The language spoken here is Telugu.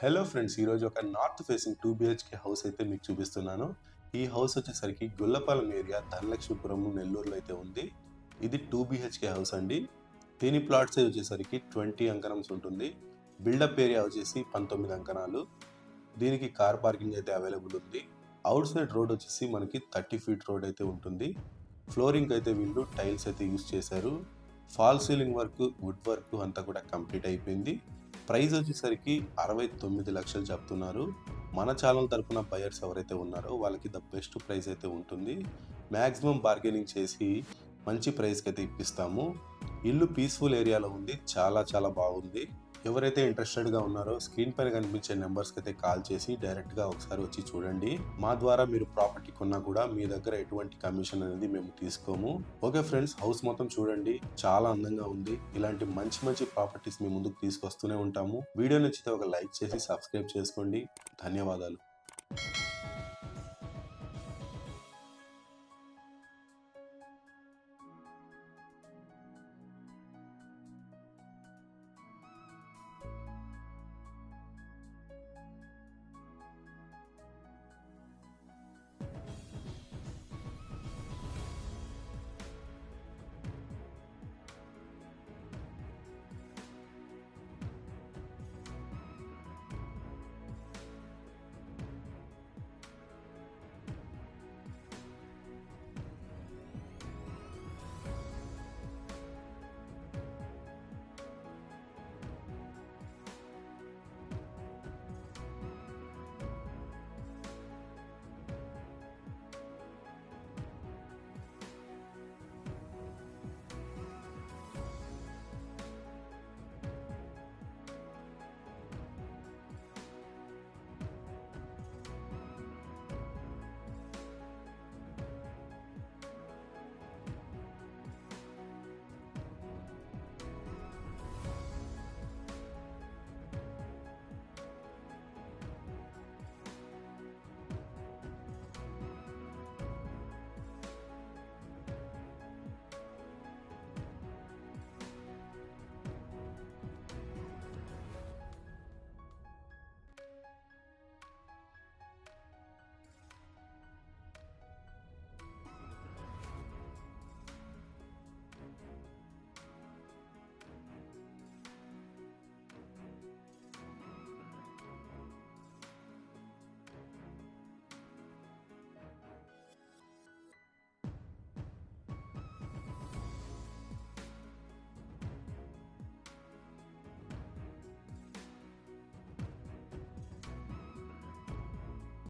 హలో ఫ్రెండ్స్ ఈరోజు ఒక north facing two BHK house అయితే మీకు చూపిస్తున్నాను. ఈ హౌస్ వచ్చేసరికి గుల్లపాలెం ఏరియా ధనలక్ష్మీపురం నెల్లూరులో అయితే ఉంది. ఇది టూ బిహెచ్కే హౌస్ అండి. దీని ప్లాట్ సైజ్ వచ్చేసరికి ట్వంటీ అంకణమ్స్ ఉంటుంది. బిల్డప్ ఏరియా వచ్చేసి పంతొమ్మిది అంకణాలు దీనికి కార్ పార్కింగ్ అయితే అవైలబుల్ ఉంది. అవుట్ సైడ్ రోడ్ వచ్చేసి మనకి థర్టీ ఫీట్ రోడ్ అయితే ఉంటుంది. ఫ్లోరింగ్ అయితే వీళ్ళు టైల్స్ అయితే యూస్ చేశారు. Fall ceiling work wood work అంతా కూడా కంప్లీట్ అయిపోయింది. ప్రైస్ వచ్చేసరికి అరవై తొమ్మిది లక్షలు చెప్తున్నారు. మన ఛానల్ తరపున బయర్స్ ఎవరైతే ఉన్నారో వాళ్ళకి ద బెస్ట్ ప్రైస్ అయితే ఉంటుంది. మ్యాక్సిమం బార్గెనింగ్ చేసి మంచి ప్రైస్కి అయితే ఇప్పిస్తాము. ఇల్లు పీస్ఫుల్ ఏరియాలో ఉంది. చాలా చాలా బాగుంది. ఎవరైతే ఇంట్రెస్టెడ్గా ఉన్నారో స్క్రీన్ పైన కనిపించే నెంబర్స్కి అయితే కాల్ చేసి డైరెక్ట్గా ఒకసారి వచ్చి చూడండి. మా ద్వారా మీరు ప్రాపర్టీ కొన్నా కూడా మీ దగ్గర ఎటువంటి కమిషన్ అనేది మేము తీసుకోము. ఓకే ఫ్రెండ్స్ హౌస్ మొత్తం చూడండి. చాలా అందంగా ఉంది. ఇలాంటి మంచి మంచి ప్రాపర్టీస్ మీ ముందుకు తీసుకొస్తూనే ఉంటాము. వీడియో నచ్చితే ఒక లైక్ చేసి సబ్స్క్రైబ్ చేసుకోండి. ధన్యవాదాలు.